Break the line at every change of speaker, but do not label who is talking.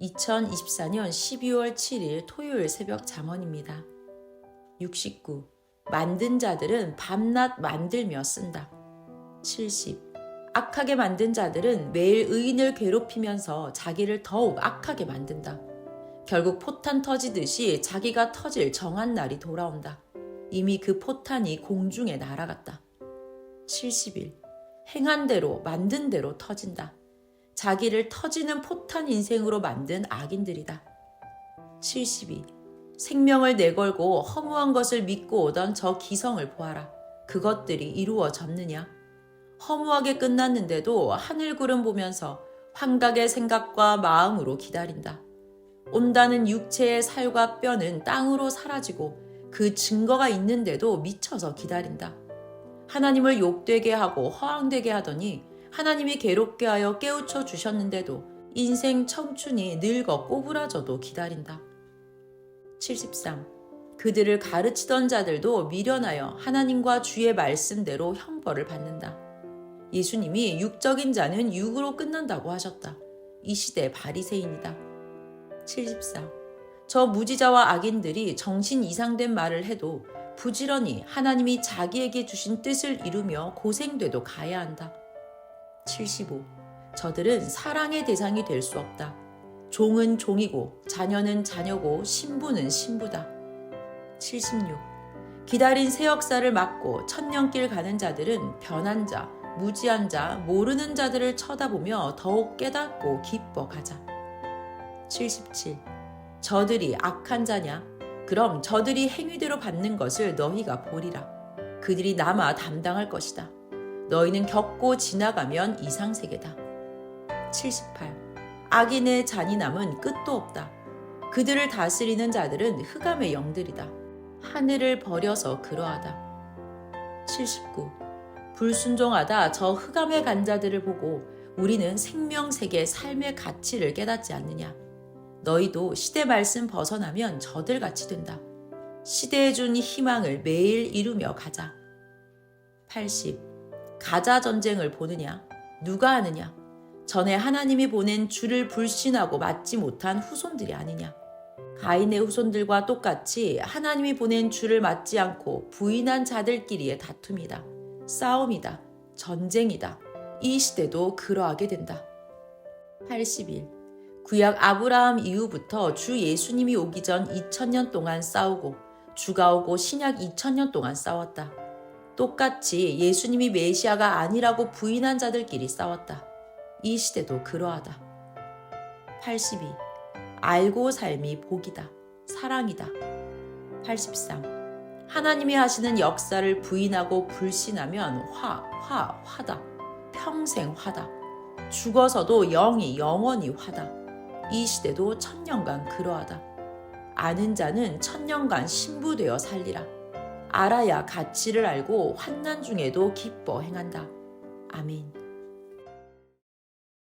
2024년 12월 7일 토요일 새벽 잠언입니다. 69. 만든 자들은 밤낮 만들며 쓴다. 70. 악하게 만든 자들은 매일 의인을 괴롭히면서 자기를 더욱 악하게 만든다. 결국 포탄 터지듯이 자기가 터질 정한 날이 돌아온다. 이미 그 포탄이 공중에 날아갔다. 71. 행한 대로 만든 대로 터진다. 자기를 터지는 포탄 인생으로 만든 악인들이다. 72. 생명을 내걸고 허무한 것을 믿고 오던 저 기성을 보아라. 그것들이 이루어졌느냐? 허무하게 끝났는데도 하늘 구름 보면서 환각의 생각과 마음으로 기다린다. 온다는 육체의 살과 뼈는 땅으로 사라지고 그 증거가 있는데도 미쳐서 기다린다. 하나님을 욕되게 하고 허황되게 하더니 하나님이 괴롭게 하여 깨우쳐 주셨는데도 인생 청춘이 늙어 꼬부라져도 기다린다. 73. 그들을 가르치던 자들도 미련하여 하나님과 주의 말씀대로 형벌을 받는다. 예수님이 육적인 자는 육으로 끝난다고 하셨다. 이 시대 바리새인이다. 74. 저 무지자와 악인들이 정신 이상된 말을 해도 부지런히 하나님이 자기에게 주신 뜻을 이루며 고생돼도 가야 한다. 75. 저들은 사랑의 대상이 될 수 없다. 종은 종이고 자녀는 자녀고 신부는 신부다. 76. 기다린 새 역사를 막고 천년길 가는 자들은 변한 자, 무지한 자, 모르는 자들을 쳐다보며 더욱 깨닫고 기뻐 가자. 77. 저들이 악한 자냐? 그럼 저들이 행위대로 받는 것을 너희가 보리라. 그들이 남아 담당할 것이다. 너희는 겪고 지나가면 이상세계다. 78. 악인의 잔인함은 끝도 없다. 그들을 다스리는 자들은 흑암의 영들이다. 하늘을 버려서 그러하다. 79. 불순종하다 저 흑암의 간 자들을 보고 우리는 생명세계 삶의 가치를 깨닫지 않느냐. 너희도 시대 말씀 벗어나면 저들 같이 된다. 시대에 준 희망을 매일 이루며 가자. 80. 가자 전쟁을 보느냐? 누가 하느냐? 전에 하나님이 보낸 주를 불신하고 맞지 못한 후손들이 아니냐? 가인의 후손들과 똑같이 하나님이 보낸 주를 맞지 않고 부인한 자들끼리의 다툼이다. 싸움이다. 전쟁이다. 이 시대도 그러하게 된다. 81. 구약 아브라함 이후부터 주 예수님이 오기 전 2000년 동안 싸우고 주가 오고 신약 2000년 동안 싸웠다. 똑같이 예수님이 메시아가 아니라고 부인한 자들끼리 싸웠다. 이 시대도 그러하다. 82. 알고 삶이 복이다. 사랑이다. 83. 하나님이 하시는 역사를 부인하고 불신하면 화, 화, 화다. 평생 화다. 죽어서도 영이 영원히 화다. 이 시대도 천년간 그러하다. 아는 자는 천년간 신부되어 살리라. 알아야 가치를 알고 환난 중에도 기뻐 행한다. 아멘.